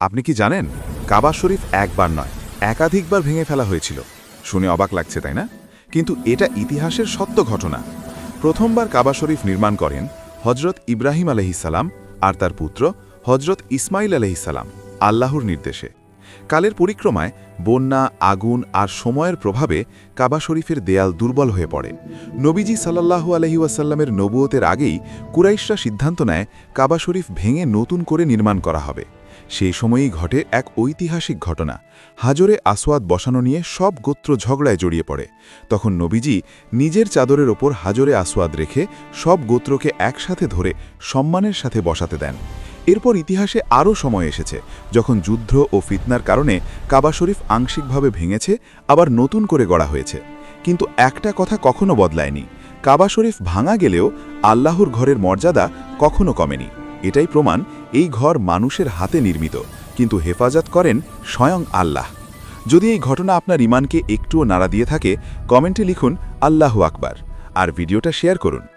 আপনি কি জানেন, কাবা শরীফ একবার নয়, একাধিকবার ভেঙে ফেলা হয়েছিল। শুনে অবাক লাগছে, তাই না? কিন্তু এটা ইতিহাসের সত্য ঘটনা। প্রথমবার কাবা শরীফ নির্মাণ করেন হজরত ইব্রাহিম আলহিসাল্লাম আর তার পুত্র হজরত ইসমাইল আলহিসাল্লাম আল্লাহর নির্দেশে। কালের পরিক্রমায় বন্যা, আগুন আর সময়ের প্রভাবে কাবা শরীফের দেয়াল দুর্বল হয়ে পড়ে। নবীজি সাল্লাহু আলহি ওয়াসাল্লামের নবুয়তের আগেই কুরাইশরা সিদ্ধান্ত নেয়, কাবা শরীফ ভেঙে নতুন করে নির্মাণ করা হবে। সেই সময়েই ঘটে এক ঐতিহাসিক ঘটনা। হাজরে আসওয়াদ বসানো নিয়ে সব গোত্র ঝগড়ায় জড়িয়ে পড়ে। তখন নবীজি নিজের চাদরের ওপর হাজরে আসওয়াদ রেখে সব গোত্রকে একসাথে ধরে সম্মানের সাথে বসাতে দেন। এরপর ইতিহাসে আরও সময় এসেছে, যখন যুদ্ধ ও ফিতনার কারণে কাবা শরীফ আংশিকভাবে ভেঙেছে, আবার নতুন করে গড়া হয়েছে। কিন্তু একটা কথা কখনো বদলায়নি, কাবা শরীফ ভাঙা গেলেও আল্লাহর ঘরের মর্যাদা কখনো কমেনি। এটাই প্রমাণ এই ঘর মানুষের হাতে নির্মিত, কিন্তু হেফাজত করেন স্বয়ং আল্লাহ। যদি এই ঘটনা আপনার ইমানকে একটুও নাড়া দিয়ে থাকে, কমেন্টে লিখুন আল্লাহ আকবার, আর ভিডিওটা শেয়ার করুন।